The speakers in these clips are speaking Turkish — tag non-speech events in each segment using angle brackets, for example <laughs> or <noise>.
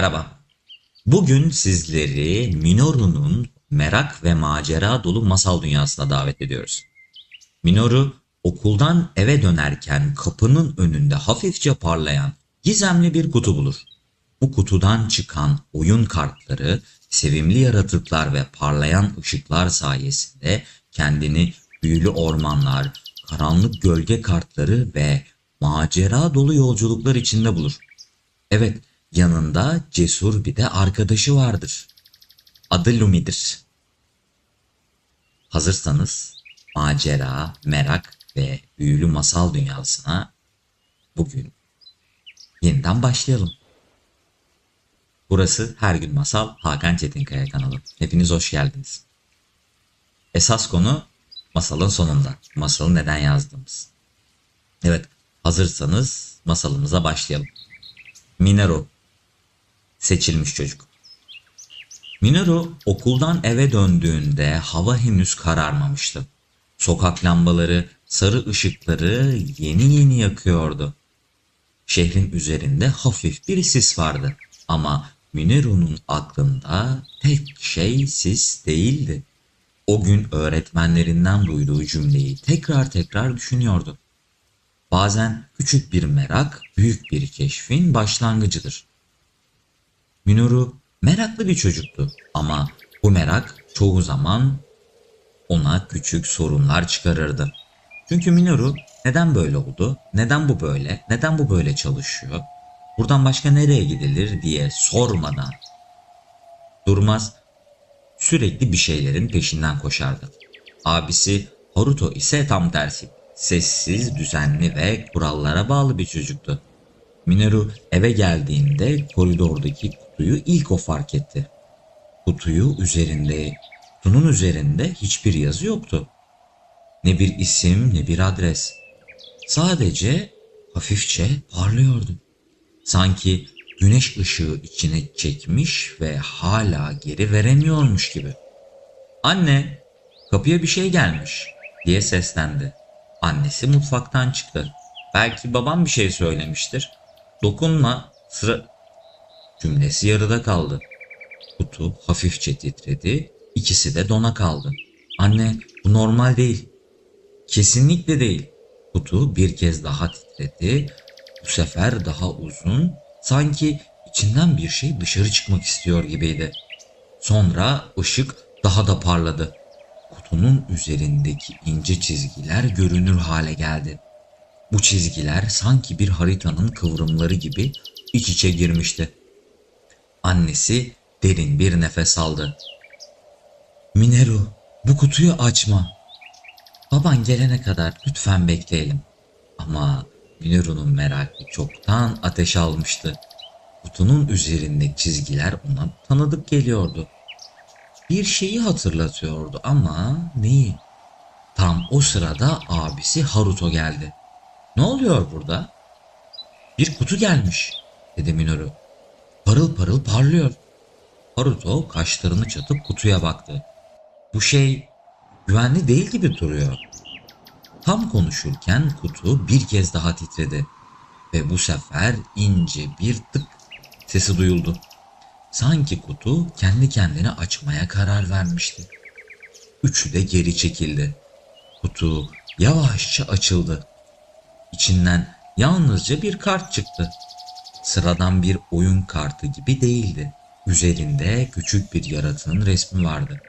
Merhaba. Bugün sizleri Minoru'nun merak ve macera dolu masal dünyasına davet ediyoruz. Minoru okuldan eve dönerken kapının önünde hafifçe parlayan gizemli bir kutu bulur. Bu kutudan çıkan oyun kartları, sevimli yaratıklar ve parlayan ışıklar sayesinde kendini büyülü ormanlar, karanlık gölge kartları ve macera dolu yolculuklar içinde bulur. Evet, yanında cesur bir de arkadaşı vardır. Adı Lumi'dir. Hazırsanız macera, merak ve büyülü masal dünyasına bugün yeniden başlayalım. Burası Her Gün Masal Hakan Çetinkaya kanalı. Hepiniz hoş geldiniz. Esas konu masalın sonunda. Masalı neden yazdığımız. Evet, hazırsanız masalımıza başlayalım. Minero Seçilmiş çocuk. Minoru okuldan eve döndüğünde hava henüz kararmamıştı. Sokak lambaları, sarı ışıkları yeni yeni yakıyordu. Şehrin üzerinde hafif bir sis vardı ama Minoru'nun aklında tek şey sis değildi. O gün öğretmenlerinden duyduğu cümleyi tekrar tekrar düşünüyordu. Bazen küçük bir merak büyük bir keşfin başlangıcıdır. Minoru meraklı bir çocuktu ama bu merak çoğu zaman ona küçük sorunlar çıkarırdı. Çünkü Minoru neden böyle oldu, neden bu böyle, neden bu böyle çalışıyor, buradan başka nereye gidilir diye sormadan durmaz sürekli bir şeylerin peşinden koşardı. Abisi Haruto ise tam tersi. Sessiz, düzenli ve kurallara bağlı bir çocuktu. Minoru eve geldiğinde koridordaki kutuyu ilk o fark etti. Kutuyu üzerinde, kutunun üzerinde hiçbir yazı yoktu. Ne bir isim ne bir adres. Sadece hafifçe parlıyordu. Sanki güneş ışığı içine çekmiş ve hala geri veremiyormuş gibi. Anne, kapıya bir şey gelmiş diye seslendi. Annesi mutfaktan çıktı. Belki babam bir şey söylemiştir. Dokunma sıra cümlesi yarıda kaldı. Kutu hafifçe titredi. İkisi de dona kaldı. Anne bu normal değil. Kesinlikle değil. Kutu bir kez daha titredi. Bu sefer daha uzun. Sanki içinden bir şey dışarı çıkmak istiyor gibiydi. Sonra ışık daha da parladı. Kutunun üzerindeki ince çizgiler görünür hale geldi. Bu çizgiler sanki bir haritanın kıvrımları gibi iç içe girmişti. Annesi derin bir nefes aldı. Mineru, bu kutuyu açma. Baban gelene kadar lütfen bekleyelim. Ama Mineru'nun merakı çoktan ateş almıştı. Kutunun üzerindeki çizgiler ona tanıdık geliyordu. Bir şeyi hatırlatıyordu ama neyi? Tam o sırada abisi Haruto geldi. Ne oluyor burada? Bir kutu gelmiş dedi Minoru. Parıl parıl parlıyor. Haruto kaşlarını çatıp kutuya baktı. Bu şey güvenli değil gibi duruyor. Tam konuşurken kutu bir kez daha titredi ve bu sefer ince bir tık sesi duyuldu. Sanki kutu kendi kendine açmaya karar vermişti. Üçü de geri çekildi. Kutu yavaşça açıldı. İçinden yalnızca bir kart çıktı. Sıradan bir oyun kartı gibi değildi. Üzerinde küçük bir yaratığın resmi vardı.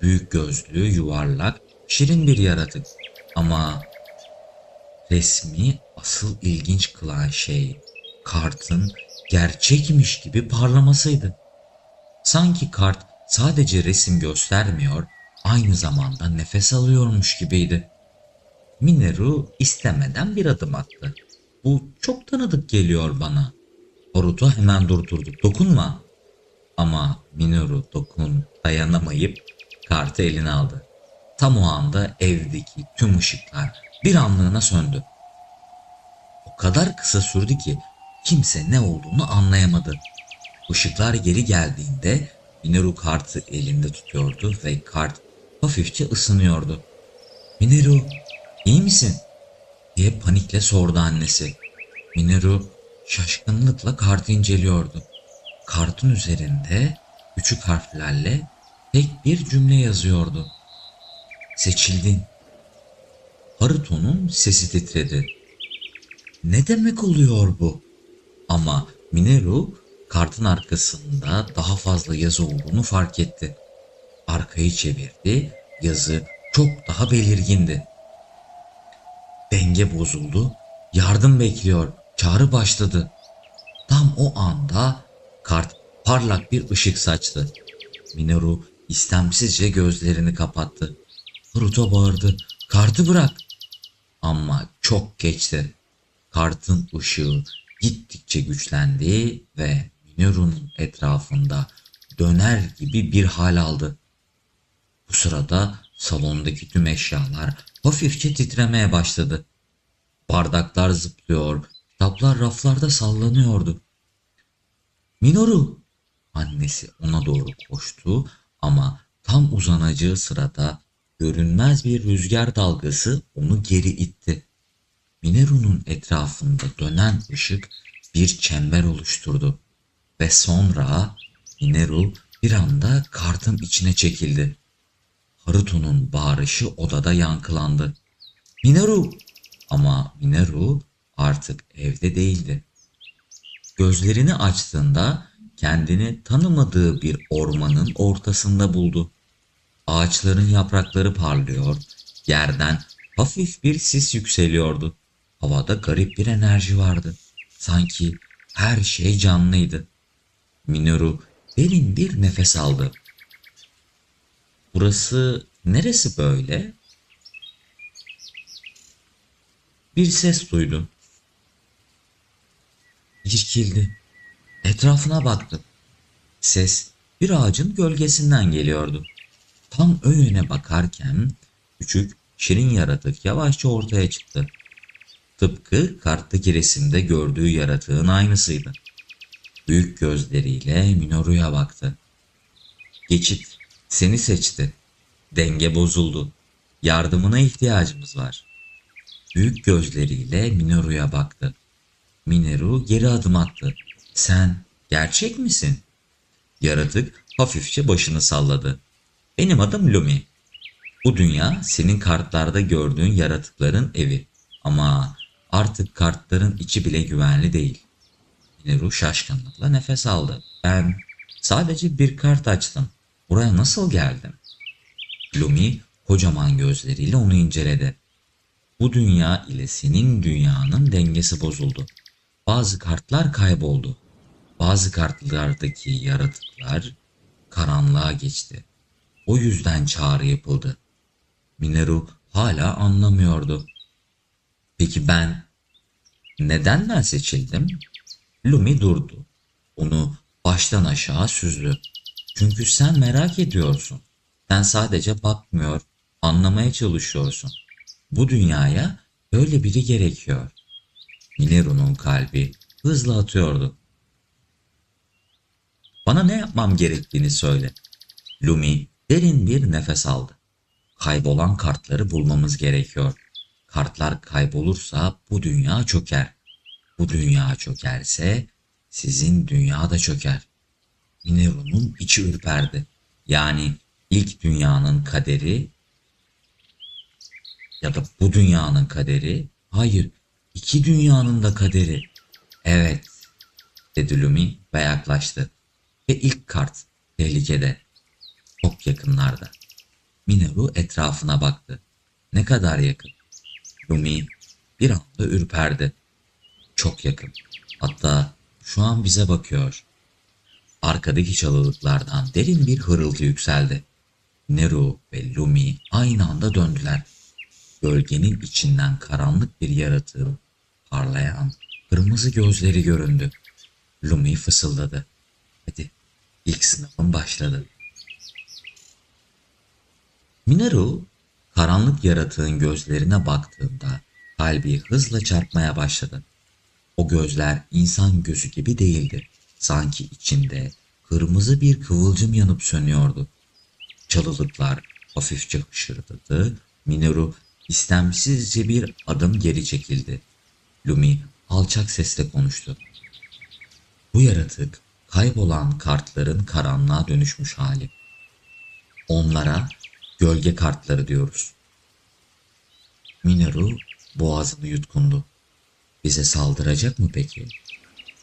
Büyük gözlü, yuvarlak, şirin bir yaratık. Ama resmi asıl ilginç kılan şey kartın gerçekmiş gibi parlamasıydı. Sanki kart sadece resim göstermiyor, aynı zamanda nefes alıyormuş gibiydi. Mineru istemeden bir adım attı. Bu çok tanıdık geliyor bana. Boruto hemen durdurdu. Dokunma. Ama Minoru dokun dayanamayıp kartı eline aldı. Tam o anda evdeki tüm ışıklar bir anlığına söndü. O kadar kısa sürdü ki kimse ne olduğunu anlayamadı. Işıklar geri geldiğinde Minoru kartı elinde tutuyordu ve kart hafifçe ısınıyordu. Minoru iyi misin? Diye panikle sordu annesi. Minoru şaşkınlıkla kartı inceliyordu. kartın üzerinde küçük harflerle tek bir cümle yazıyordu. Seçildin. Haruto'nun sesi titredi. Ne demek oluyor bu? Ama Mineru kartın arkasında daha fazla yazı olduğunu fark etti. Arkayı çevirdi, yazı çok daha belirgindi. Denge bozuldu, yardım bekliyor, çağrı başladı. Tam o anda kart parlak bir ışık saçtı. Minoru istemsizce gözlerini kapattı. Naruto bağırdı. Kartı bırak. Ama çok geçti. Kartın ışığı gittikçe güçlendi ve Minoru'nun etrafında döner gibi bir hal aldı. Bu sırada salondaki tüm eşyalar hafifçe titremeye başladı. Bardaklar zıplıyor, kitaplar raflarda sallanıyordu. Minoru! Annesi ona doğru koştu ama tam uzanacağı sırada görünmez bir rüzgar dalgası onu geri itti. Minoru'nun etrafında dönen ışık bir çember oluşturdu ve sonra Minoru bir anda kartın içine çekildi. Haruto'nun bağırışı odada yankılandı. Minoru! Ama Minoru artık evde değildi. Gözlerini açtığında kendini tanımadığı bir ormanın ortasında buldu. Ağaçların yaprakları parlıyor, yerden hafif bir sis yükseliyordu. Havada garip bir enerji vardı. Sanki her şey canlıydı. Minoru derin bir nefes aldı. Burası neresi böyle? Bir ses duydu. İrkildi. Etrafına baktı. Ses bir ağacın gölgesinden geliyordu. Tam önüne bakarken küçük şirin yaratık yavaşça ortaya çıktı. Tıpkı karttaki resimde gördüğü yaratığın aynısıydı. Büyük gözleriyle Minoru'ya baktı. Geçit seni seçti. Denge bozuldu. Yardımına ihtiyacımız var. Büyük gözleriyle Minoru'ya baktı. Minoru geri adım attı. Sen gerçek misin? Yaratık hafifçe başını salladı. Benim adım Lumi. Bu dünya senin kartlarda gördüğün yaratıkların evi. Ama artık kartların içi bile güvenli değil. Minoru şaşkınlıkla nefes aldı. Ben sadece bir kart açtım. Buraya nasıl geldim? Lumi kocaman gözleriyle onu inceledi. Bu dünya ile senin dünyanın dengesi bozuldu. Bazı kartlar kayboldu. Bazı kartlardaki yaratıklar karanlığa geçti. O yüzden çağrı yapıldı. Mineru hala anlamıyordu. Peki ben neden ben seçildim? Lumi durdu. Onu baştan aşağı süzdü. Çünkü sen merak ediyorsun. Sen sadece bakmıyor, anlamaya çalışıyorsun. Bu dünyaya böyle biri gerekiyor. Mineru'nun kalbi hızla atıyordu. Bana ne yapmam gerektiğini söyle. Lumi derin bir nefes aldı. Kaybolan kartları bulmamız gerekiyor. Kartlar kaybolursa bu dünya çöker. Bu dünya çökerse sizin dünya da çöker. Mineru'nun içi ürperdi. Yani ilk dünyanın kaderi ya da bu dünyanın kaderi, hayır iki dünyanın da kaderi. Evet, dedi Lumi ve yaklaştı. Ve ilk kart tehlikede, çok yakınlarda. Minoru etrafına baktı. Ne kadar yakın. Lumi bir anda ürperdi. Çok yakın. Hatta şu an bize bakıyor. Arkadaki çalılıklardan derin bir hırıltı yükseldi. Neru ve Lumi aynı anda döndüler. Gölgenin içinden karanlık bir yaratığın parlayan kırmızı gözleri göründü. Lumi fısıldadı. Hadi ilk sınavın başladı. Minaru karanlık yaratığın gözlerine baktığında kalbi hızla çarpmaya başladı. O gözler insan gözü gibi değildi. Sanki içinde kırmızı bir kıvılcım yanıp sönüyordu. Çalılıklar hafifçe hışırdadı. Minoru istemsizce bir adım geri çekildi. Lumi alçak sesle konuştu. Bu yaratık kaybolan kartların karanlığa dönüşmüş hali. Onlara gölge kartları diyoruz. Minoru boğazını yutkundu. Bize saldıracak mı peki?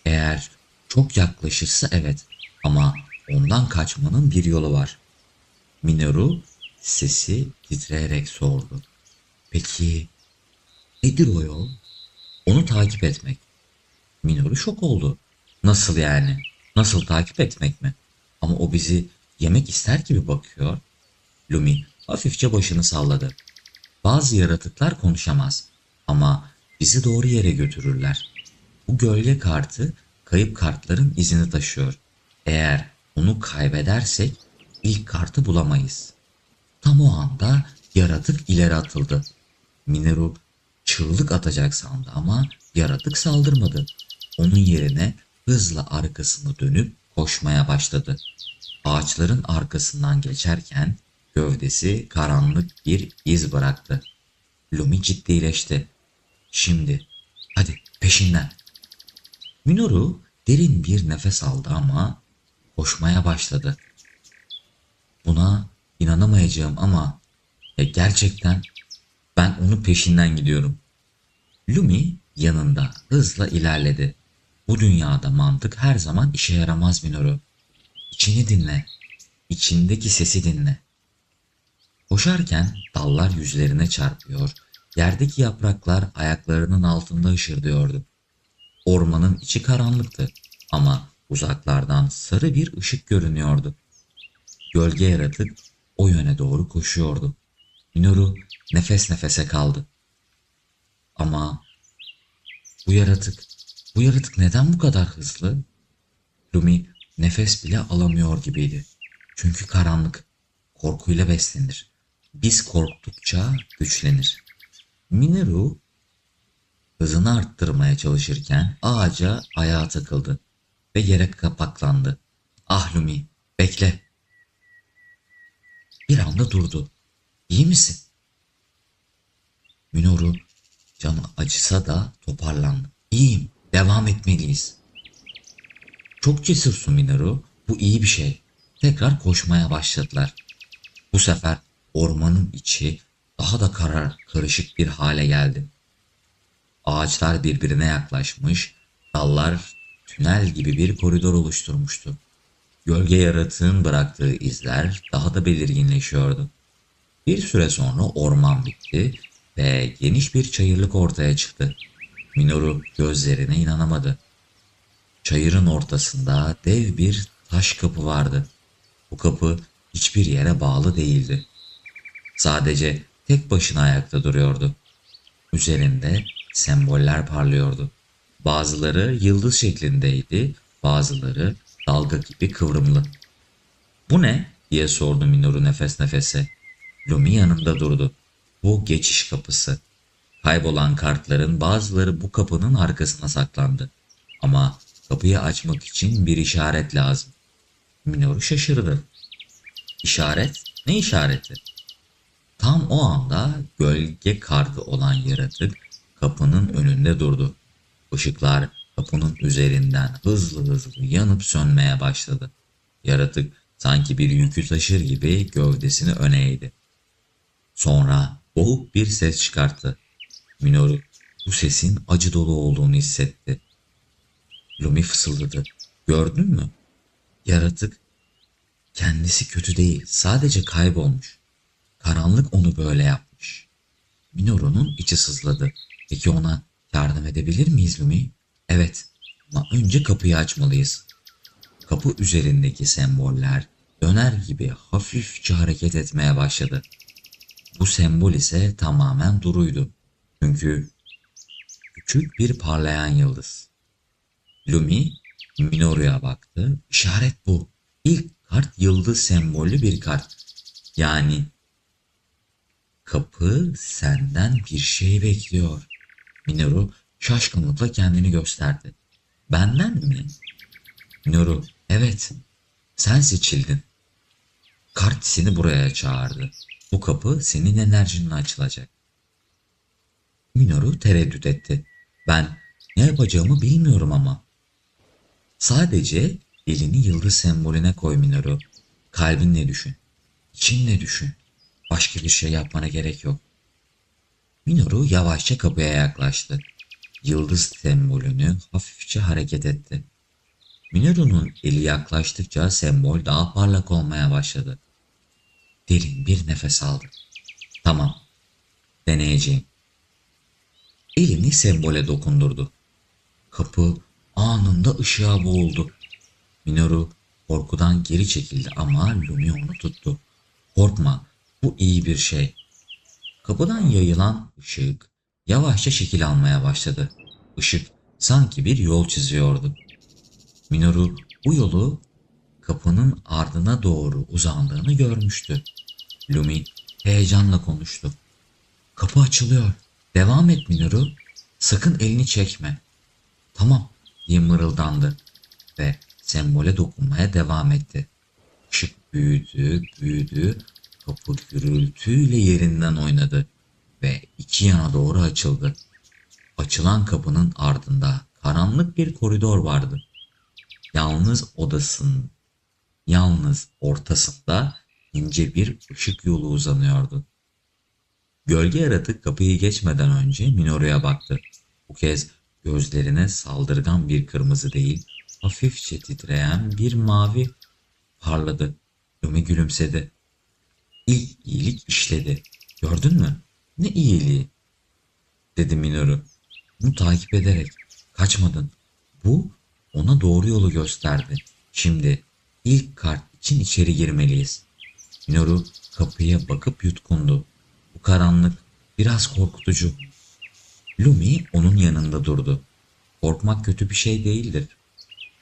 Eğer çok yaklaşırsa evet ama ondan kaçmanın bir yolu var. Minoru sesi titreyerek sordu. Peki nedir o yol? Onu takip etmek. Minoru şok oldu. Nasıl yani? Nasıl takip etmek mi? Ama o bizi yemek ister gibi bakıyor. Lumi hafifçe başını salladı. Bazı yaratıklar konuşamaz ama bizi doğru yere götürürler. Bu gölge kartı kayıp kartların izini taşıyor. Eğer onu kaybedersek ilk kartı bulamayız. Tam o anda yaratık ileri atıldı. Mineru çığlık atacak sandı ama yaratık saldırmadı. Onun yerine hızla arkasını dönüp koşmaya başladı. Ağaçların arkasından geçerken gövdesi karanlık bir iz bıraktı. Lumi ciddileşti. Şimdi hadi peşinden. Minoru derin bir nefes aldı ama koşmaya başladı. Buna inanamayacağım ama ya gerçekten ben onun peşinden gidiyorum. Lumi yanında hızla ilerledi. Bu dünyada mantık her zaman işe yaramaz Minoru. İçini dinle. İçindeki sesi dinle. Koşarken dallar yüzlerine çarpıyor, yerdeki yapraklar ayaklarının altında ışırdıyordu. Ormanın içi karanlıktı ama uzaklardan sarı bir ışık görünüyordu. Gölge yaratık o yöne doğru koşuyordu. Minoru nefes nefese kaldı. Ama bu yaratık, bu yaratık neden bu kadar hızlı? Lumi nefes bile alamıyor gibiydi. Çünkü karanlık, korkuyla beslenir. Biz korktukça güçlenir. Mineru hızını arttırmaya çalışırken ağaca ayağa takıldı ve yere kapaklandı. Ah Lumi, bekle. Bir anda durdu. İyi misin? Minoru canı acısa da toparlandı. İyiyim, devam etmeliyiz. Çok cesursun Minoru, bu iyi bir şey. Tekrar koşmaya başladılar. Bu sefer ormanın içi daha da karar karışık bir hale geldi. Ağaçlar birbirine yaklaşmış, dallar tünel gibi bir koridor oluşturmuştu. Gölge yaratığın bıraktığı izler daha da belirginleşiyordu. Bir süre sonra orman bitti ve geniş bir çayırlık ortaya çıktı. Minoru gözlerine inanamadı. Çayırın ortasında dev bir taş kapı vardı. Bu kapı hiçbir yere bağlı değildi. Sadece tek başına ayakta duruyordu. Üzerinde semboller parlıyordu. Bazıları yıldız şeklindeydi, bazıları dalga gibi kıvrımlı. Bu ne? diye sordu Minoru nefes nefese. Lumi yanında durdu. Bu geçiş kapısı. Kaybolan kartların bazıları bu kapının arkasına saklandı. Ama kapıyı açmak için bir işaret lazım. Minoru şaşırdı. İşaret? Ne işareti? Tam o anda gölge kartı olan yaratık kapının önünde durdu. Işıklar kapının üzerinden hızlı hızlı yanıp sönmeye başladı. Yaratık sanki bir yükü taşır gibi gövdesini öne eğdi. Sonra boğuk bir ses çıkarttı. Minoru bu sesin acı dolu olduğunu hissetti. Lumi fısıldadı. Gördün mü? Yaratık kendisi kötü değil, sadece kaybolmuş. Karanlık onu böyle yapmış. Minoru'nun içi sızladı. Peki ona yardım edebilir miyiz Lumi? Evet ama önce kapıyı açmalıyız. Kapı üzerindeki semboller döner gibi hafifçe hareket etmeye başladı. Bu sembol ise tamamen duruydu. Çünkü küçük bir parlayan yıldız. Lumi Minoru'ya baktı. İşaret bu. İlk kart yıldız sembollü bir kart. Yani kapı senden bir şey bekliyor. Minoru şaşkınlıkla kendini gösterdi. Benden mi? Minoru evet sen seçildin. Kart seni buraya çağırdı. Bu kapı senin enerjinle açılacak. Minoru tereddüt etti. Ben ne yapacağımı bilmiyorum ama. Sadece Elini yıldız sembolüne koy Minoru. Kalbinle düşün. İçinle düşün. Başka bir şey yapmana gerek yok. Minoru yavaşça kapıya yaklaştı. Yıldız sembolünü hafifçe hareket etti. Minoru'nun eli yaklaştıkça sembol daha parlak olmaya başladı. Derin bir nefes aldı. Tamam, deneyeceğim. Elini sembole dokundurdu. Kapı anında ışığa boğuldu. Minoru korkudan geri çekildi ama Lumi onu tuttu. Korkma, bu iyi bir şey. Kapıdan yayılan ışık yavaşça şekil almaya başladı. Işık sanki bir yol çiziyordu. Minoru bu yolu kapının ardına doğru uzandığını görmüştü. Lumi heyecanla konuştu. Kapı açılıyor. Devam et Minoru. Sakın elini çekme. Tamam diye mırıldandı ve sembole dokunmaya devam etti. Işık büyüdü, büyüdü, kapı gürültüyle yerinden oynadı ve iki yana doğru açıldı. Açılan kapının ardında karanlık bir koridor vardı. Yalnız odasının yalnız ortasında ince bir ışık yolu uzanıyordu. Gölge yaratık kapıyı geçmeden önce Minoru'ya baktı. Bu kez gözlerine saldırgan bir kırmızı değil, hafifçe titreyen bir mavi parladı. Lumi gülümsedi. İlk iyilik işledi. Gördün mü? Ne iyiliği? Dedi Minoru. Bunu takip ederek kaçmadın. Bu ona doğru yolu gösterdi. Şimdi ilk kart için içeri girmeliyiz. Minoru kapıya bakıp yutkundu. Bu karanlık biraz korkutucu. Lumi onun yanında durdu. Korkmak kötü bir şey değildir.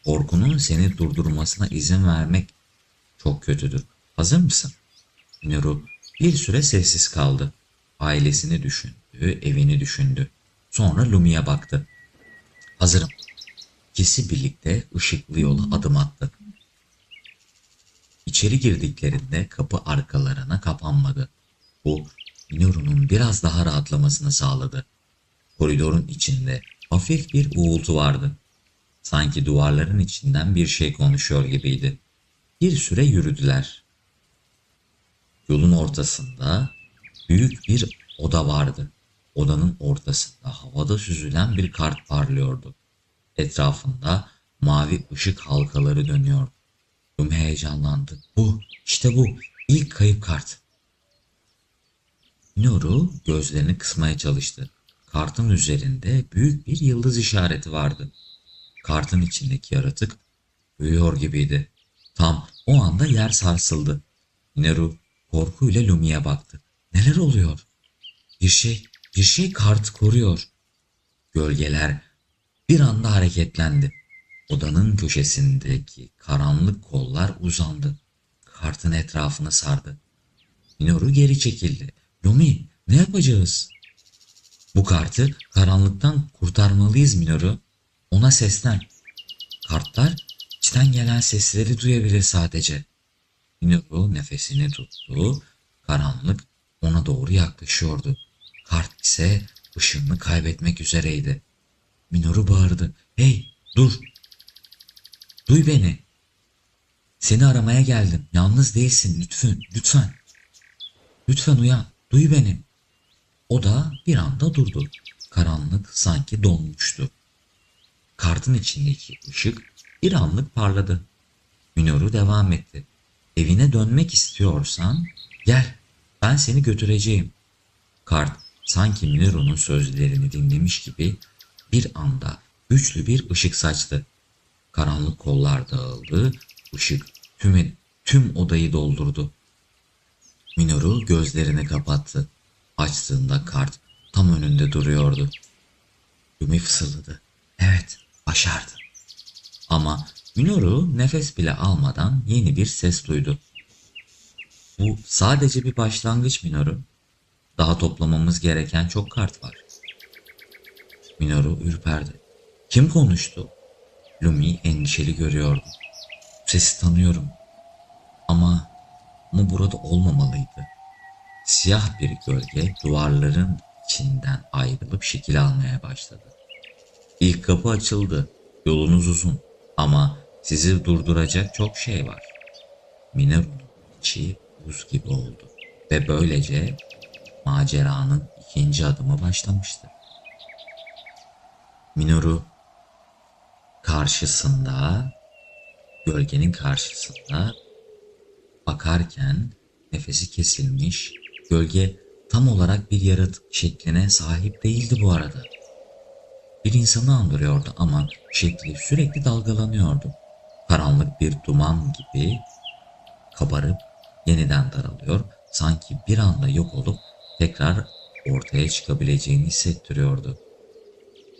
Korkunun seni durdurmasına izin vermek çok kötüdür. Hazır mısın? Minoru bir süre sessiz kaldı. Ailesini düşündü, evini düşündü. Sonra Lumi'ye baktı. Hazırım. İkisi birlikte ışıklı yola adım attı. İçeri girdiklerinde kapı arkalarına kapanmadı. Bu Minoru'nun biraz daha rahatlamasını sağladı. Koridorun içinde hafif bir uğultu vardı. Sanki duvarların içinden bir şey konuşuyor gibiydi. Bir süre yürüdüler. Yolun ortasında büyük bir oda vardı. Odanın ortasında havada süzülen bir kart parlıyordu. Etrafında mavi ışık halkaları dönüyordu. Lumi heyecanlandı. Bu, işte bu. İlk kayıp kart. Minoru gözlerini kısmaya çalıştı. Kartın üzerinde büyük bir yıldız işareti vardı. Kartın içindeki yaratık büyüyor gibiydi. Tam o anda yer sarsıldı. Minoru korkuyla Lumi'ye baktı. Neler oluyor? Bir şey, bir şey kartı koruyor. Gölgeler bir anda hareketlendi. Odanın köşesindeki karanlık kollar uzandı. Kartın etrafını sardı. Minoru geri çekildi. Lumi ne yapacağız? Bu kartı karanlıktan kurtarmalıyız Minoru. Ona seslen. Kartlar içten gelen sesleri duyabilir sadece. Minoru nefesini tuttu. Karanlık ona doğru yaklaşıyordu. Kart ise ışığını kaybetmek üzereydi. Minoru bağırdı. Hey dur. Duy beni. Seni aramaya geldim. Yalnız değilsin lütfen. Lütfen. Lütfen uyan. Duy beni. O da bir anda durdu. Karanlık sanki donmuştu. Kartın içindeki ışık bir anlık parladı. Minoru devam etti. Evine dönmek istiyorsan gel ben seni götüreceğim. Kart sanki Minoru'nun sözlerini dinlemiş gibi bir anda güçlü bir ışık saçtı. Karanlık kollar dağıldı, ışık tüm, tüm odayı doldurdu. Minoru gözlerini kapattı. Açtığında kart tam önünde duruyordu. Yumi fısıldadı. Evet, başardı. Ama Minoru nefes bile almadan yeni bir ses duydu. Bu sadece bir başlangıç Minoru. Daha toplamamız gereken çok kart var. Minoru ürperdi. Kim konuştu? Lumi endişeli görüyordu. Sesi tanıyorum. Ama ama burada olmamalıydı. Siyah bir gölge duvarların içinden ayrılıp şekil almaya başladı. İlk kapı açıldı. Yolunuz uzun ama sizi durduracak çok şey var. Minoru'nun içi buz gibi oldu ve böylece maceranın ikinci adımı başlamıştı. Minoru karşısında, gölgenin karşısında bakarken nefesi kesilmiş, gölge tam olarak bir yaratık şekline sahip değildi bu arada. Bir insanı andırıyordu ama şekli sürekli dalgalanıyordu. Karanlık bir duman gibi kabarıp yeniden daralıyor, sanki bir anda yok olup tekrar ortaya çıkabileceğini hissettiriyordu.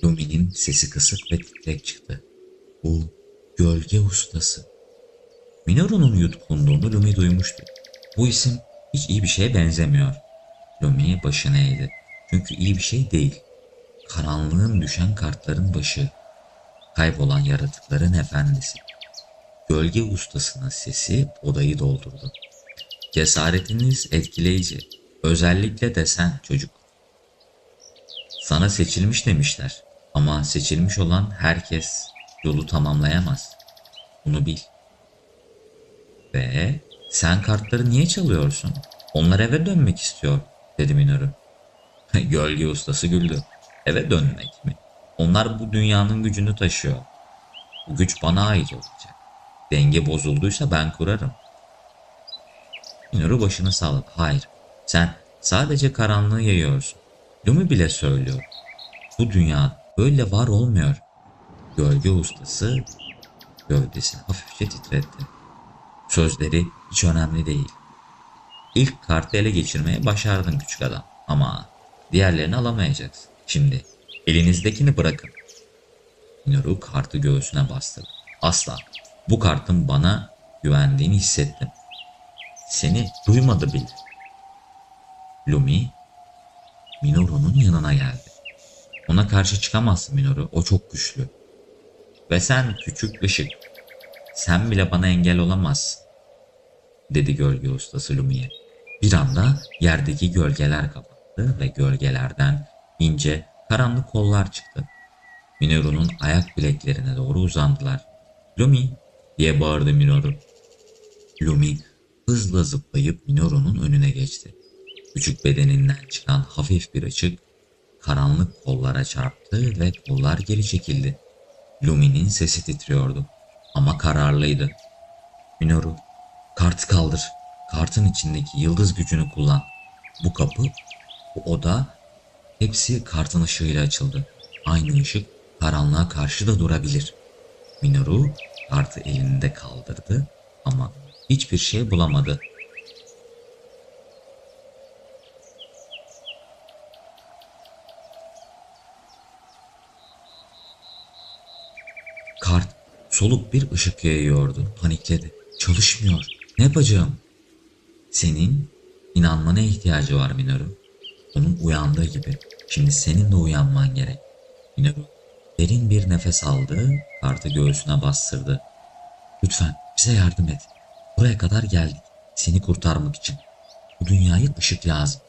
Lumi'nin sesi kısık ve titrek çıktı. Bu gölge ustası. Minoru'nun yutkunduğunu Lumi duymuştu. Bu isim hiç iyi bir şeye benzemiyor. Lumi başını eğdi. Çünkü iyi bir şey değil. Karanlığın düşen kartların başı. Kaybolan yaratıkların efendisi. Gölge ustasının sesi odayı doldurdu. Cesaretiniz etkileyici. Özellikle desen çocuk. Sana seçilmiş demişler. Ama seçilmiş olan herkes yolu tamamlayamaz. Bunu bil. Ve sen kartları niye çalıyorsun? Onlar eve dönmek istiyor, dedi Minoru. <laughs> Gölge ustası güldü. Eve dönmek mi? Onlar bu dünyanın gücünü taşıyor. Bu güç bana ait olacak. Denge bozulduysa ben kurarım. Minoru başını salladı. Hayır, sen sadece karanlığı yayıyorsun. Lumi bile söylüyor. Bu dünya böyle var olmuyor. Gölge ustası gövdesini hafifçe titretti. Sözleri hiç önemli değil. İlk kartı ele geçirmeye başardın küçük adam. Ama diğerlerini alamayacaksın. Şimdi elinizdekini bırakın. Minoru kartı göğsüne bastırdı. Asla. Bu kartın bana güvendiğini hissettim. Seni duymadı bile. Lumi Minoru'nun yanına geldi. Ona karşı çıkamazsın Minoru. O çok güçlü. Ve sen küçük ışık. Sen bile bana engel olamazsın. Dedi gölge ustası Lumi'ye. Bir anda yerdeki gölgeler kapattı ve gölgelerden ince karanlık kollar çıktı. Minoru'nun ayak bileklerine doğru uzandılar. Lumi diye bağırdı Minoru. Lumi hızla zıplayıp Minoru'nun önüne geçti. Küçük bedeninden çıkan hafif bir ışık karanlık kollara çarptı ve kollar geri çekildi. Lumi'nin sesi titriyordu ama kararlıydı. Minoru, kartı kaldır. Kartın içindeki yıldız gücünü kullan. Bu kapı, bu oda hepsi kartın ışığıyla açıldı. Aynı ışık karanlığa karşı da durabilir. Minoru kartı elinde kaldırdı ama hiçbir şey bulamadı. Kart soluk bir ışık yayıyordu. Panikledi. Çalışmıyor. Ne yapacağım? Senin inanmana ihtiyacı var Minoru. Onun uyandığı gibi. Şimdi senin de uyanman gerek. Minoru derin bir nefes aldı. Kartı göğsüne bastırdı. Lütfen bize yardım et. Buraya kadar geldik. Seni kurtarmak için. Bu dünyaya ışık lazım.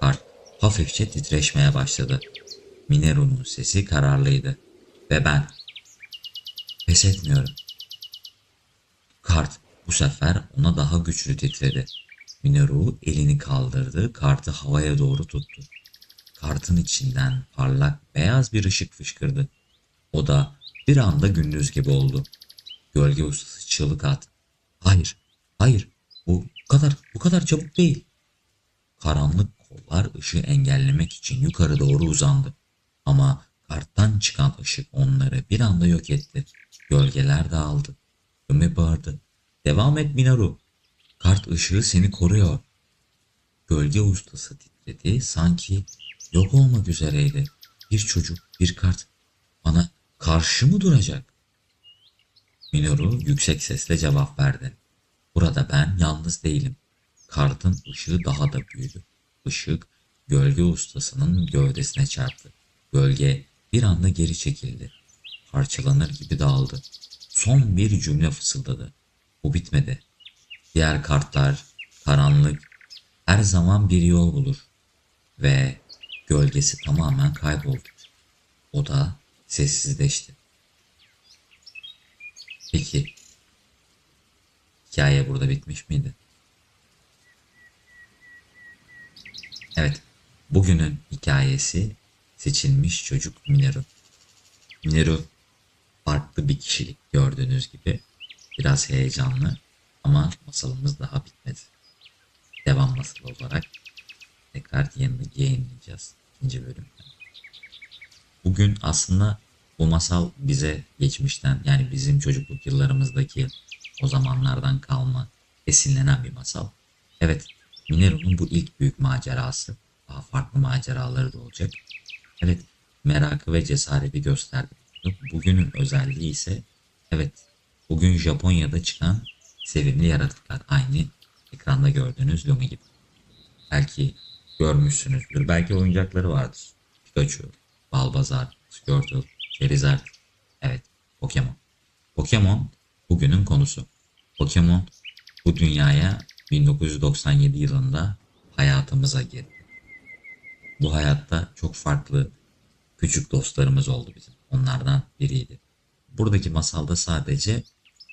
Kart hafifçe titreşmeye başladı. Mineru'nun sesi kararlıydı. Ve ben Pes etmiyorum. Kart bu sefer ona daha güçlü titredi. Minoru elini kaldırdı, kartı havaya doğru tuttu. Kartın içinden parlak beyaz bir ışık fışkırdı. O da bir anda gündüz gibi oldu. Gölge ustası çığlık attı. Hayır, hayır, bu kadar, bu kadar çabuk değil. Karanlık kollar ışığı engellemek için yukarı doğru uzandı. Ama karttan çıkan ışık onları bir anda yok etti. Gölgeler dağıldı. Lumi bağırdı. Devam et Minaru. Kart ışığı seni koruyor. Gölge ustası titredi. Sanki yok olmak üzereydi. Bir çocuk, bir kart. Bana karşı mı duracak? Minoru yüksek sesle cevap verdi. Burada ben yalnız değilim. Kartın ışığı daha da büyüdü. Işık gölge ustasının gövdesine çarptı. Gölge bir anda geri çekildi parçalanır gibi dağıldı. Son bir cümle fısıldadı. Bu bitmedi. Diğer kartlar, karanlık, her zaman bir yol bulur. Ve gölgesi tamamen kayboldu. O da sessizleşti. Peki hikaye burada bitmiş miydi? Evet. Bugünün hikayesi seçilmiş çocuk Minoru. Minoru farklı bir kişilik gördüğünüz gibi. Biraz heyecanlı ama masalımız daha bitmedi. Devam masalı olarak tekrar yayın- yayınlayacağız ikinci bölümde. Bugün aslında bu masal bize geçmişten yani bizim çocukluk yıllarımızdaki o zamanlardan kalma esinlenen bir masal. Evet Minero'nun bu ilk büyük macerası. Daha farklı maceraları da olacak. Evet merakı ve cesareti gösterdi. Bugünün özelliği ise evet bugün Japonya'da çıkan sevimli yaratıklar. Aynı ekranda gördüğünüz Lumi gibi. Belki görmüşsünüzdür. Belki oyuncakları vardır. Pikachu, Balbazar, Squirtle, Charizard. Evet, Pokemon. Pokemon bugünün konusu. Pokemon bu dünyaya 1997 yılında hayatımıza girdi. Bu hayatta çok farklı küçük dostlarımız oldu bizim. Onlardan biriydi. Buradaki masalda sadece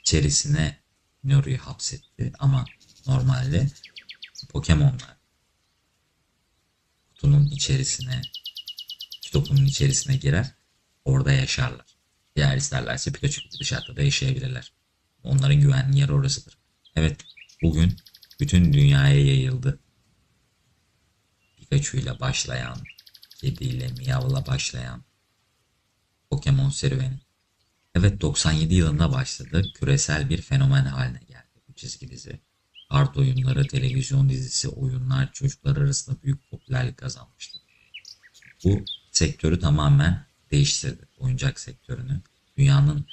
içerisine Minoru'yu hapsetti ama normalde Pokemon'lar kutunun içerisine, kitabının içerisine girer, orada yaşarlar. Eğer isterlerse Pikachu gibi dışarıda da yaşayabilirler. Onların güvenli yeri orasıdır. Evet, bugün bütün dünyaya yayıldı. Pikachu ile başlayan, kediyle, Miyav'la başlayan Pokemon serüveni. Evet 97 yılında başladı. Küresel bir fenomen haline geldi bu çizgi dizi. Kart oyunları, televizyon dizisi, oyunlar çocuklar arasında büyük popülerlik kazanmıştı. Bu sektörü tamamen değiştirdi. Oyuncak sektörünü. Dünyanın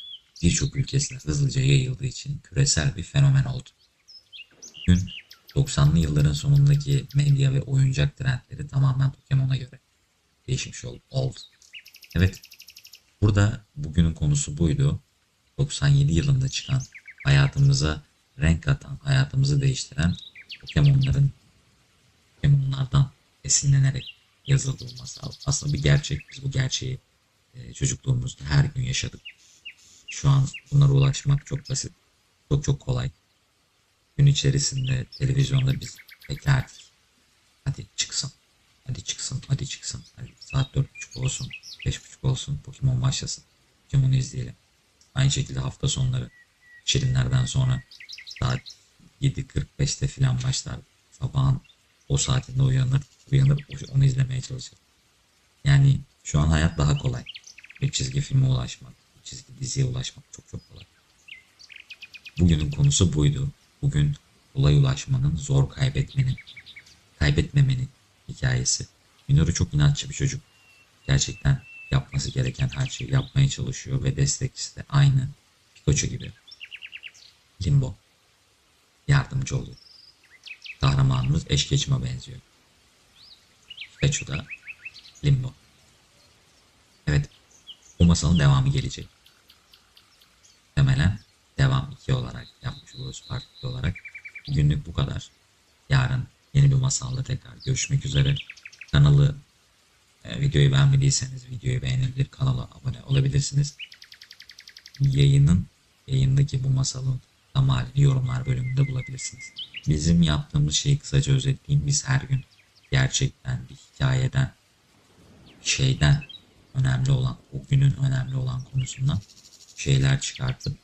birçok ülkesine hızlıca yayıldığı için küresel bir fenomen oldu. Bugün 90'lı yılların sonundaki medya ve oyuncak trendleri tamamen Pokemon'a göre değişmiş ol- oldu. Evet, burada bugünün konusu buydu. 97 yılında çıkan, hayatımıza renk katan, hayatımızı değiştiren Pokemon'ların Pokemon'lardan esinlenerek yazıldığı masal. Aslında bir gerçek. Biz bu gerçeği e, çocukluğumuzda her gün yaşadık. Şu an bunlara ulaşmak çok basit. Çok çok kolay. Gün içerisinde televizyonda biz beklerdik. Hadi çıksın. Hadi çıksın. Hadi çıksın. Hadi saat dört buçuk olsun. Beş buçuk olsun. Pokemon başlasın. Pokemon'u izleyelim. Aynı şekilde hafta sonları şirinlerden sonra saat 7.45'te falan başlar. Sabahın o saatinde uyanır, uyanır onu izlemeye çalışır. Yani şu an hayat daha kolay. Bir çizgi filme ulaşmak, bir çizgi diziye ulaşmak çok çok kolay. Bugünün konusu buydu. Bugün kolay ulaşmanın, zor kaybetmenin, kaybetmemenin hikayesi. Minoru çok inatçı bir çocuk. Gerçekten yapması gereken her şeyi yapmaya çalışıyor ve destekçisi de aynı Pikachu gibi. Limbo. Yardımcı oluyor. Kahramanımız eşkeçime benziyor. Pikachu da Limbo. Evet. Bu masalın devamı gelecek. Muhtemelen devam 2 olarak yapmış oluruz part 2 olarak. Bugünlük bu kadar. Yarın yeni bir masalla tekrar görüşmek üzere. Kanalı e, videoyu beğenmediyseniz videoyu beğenebilir, kanala abone olabilirsiniz. Yayının yayındaki bu masalın tam yorumlar bölümünde bulabilirsiniz. Bizim yaptığımız şeyi kısaca özetleyeyim. Biz her gün gerçekten bir hikayeden, şeyden önemli olan, o günün önemli olan konusundan şeyler çıkartıp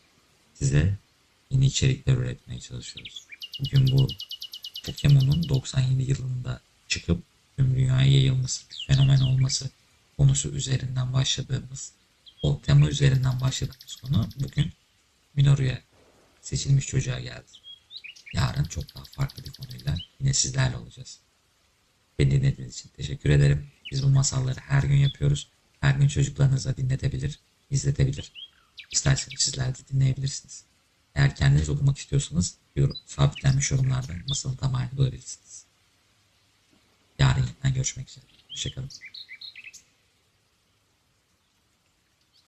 size yeni içerikler üretmeye çalışıyoruz. Bugün bu Pokemon'un 97 yılında çıkıp tüm dünyaya yayılması, fenomen olması konusu üzerinden başladığımız, o tema üzerinden başladığımız konu bugün Minoru'ya seçilmiş çocuğa geldi. Yarın çok daha farklı bir konuyla yine sizlerle olacağız. Beni dinlediğiniz için teşekkür ederim. Biz bu masalları her gün yapıyoruz. Her gün çocuklarınıza dinletebilir, izletebilir. İsterseniz sizler de dinleyebilirsiniz. Eğer kendiniz okumak istiyorsanız yorum, sabitlenmiş yorumlarda masalın tamamını bulabilirsiniz. Yarın yeniden görüşmek üzere. Hoşçakalın.